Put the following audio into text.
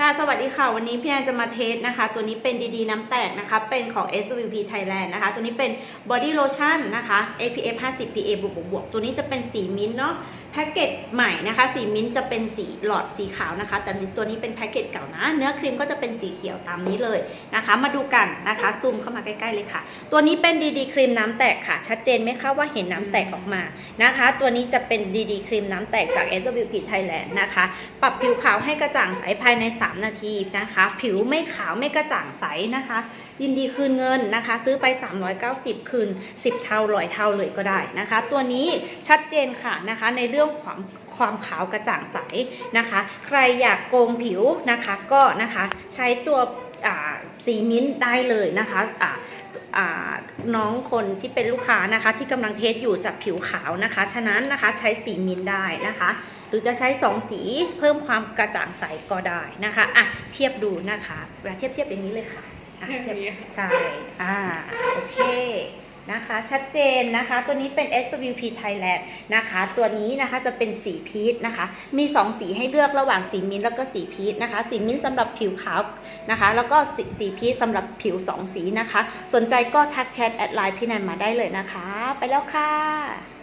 ค่ะ สวัสดีค่ะ วันนี้พี่แอนจะมาเทสนะคะ ตัวนี้เป็นดีๆน้ำแตกนะคะ เป็นของ SVP Thailand นะคะ ตัวนี้เป็น Body Lotion นะคะ SPF 50 PA บวกบวกบวกตัวนี้จะเป็นสีมิ้นท์เนาะ แพ็กเกจใหม่นะคะ สีมิ้นจะเป็นสีหลอดสีขาวนะคะ แต่ตัวนี้เป็นแพ็กเกจเก่านะ เนื้อครีมก็จะเป็นสีเขียวตามนี้เลยนะคะ มาดูกันนะคะ ซูมเข้ามาใกล้ๆเลยค่ะ ตัวนี้เป็นดีๆครีมน้ำแตกค่ะ ชัดเจนไหมคะว่าเห็นน้ำแตกออกมานะคะ ตัวนี้จะเป็นดีๆครีมน้ำแตกจาก SWP Thailand นะคะ ปรับผิวขาวให้กระจ่างใสภายใน 3 นาทีนะคะ ผิวไม่ขาวไม่กระจ่างใสนะคะ ยินดีคืนเงินนะคะ ซื้อไป 390 คืน 10 เท่าร้อยเท่าเลยก็ได้นะคะ ตัวนี้ชัดเจนค่ะนะคะในเรื่องความความขาวกระจ่างใสนะคะ ใครอยากโกงผิวนะคะก็นะคะใช้ตัวอ่าสีมิ้นท์ได้เลยนะคะอ่าอ่าน้องคนที่เป็นลูกค้านะคะ ที่กำลังเทสอยู่จากผิวขาวนะคะ ฉะนั้นนะคะใช้สีมินท์ได้นะคะ หรือจะใช้สองสีเพิ่มความกระจ่างใสก็ได้นะคะอะเทียบดูนะคะเวลาเทียบเทียบอย่างนี้เลยค่ะอะอย่างเทียบนี้ค่ะใช่อ่าโอเค นะคะ ชัดเจนนะคะ ตัวนี้เป็น SWP Thailand นะคะ ตัวนี้นะคะจะเป็นสีพีชนะคะ มี 2 สีให้เลือกระหว่างสีมิ้นท์แล้วก็สีพีชนะคะ สีมิ้นสำหรับผิวขาวนะคะ แล้วก็สีสีพีชสำหรับผิว 2 สีนะคะ สนใจก็ทักแชทแอดไลน์พี่แนนมาได้เลยนะคะ ไปแล้วค่ะ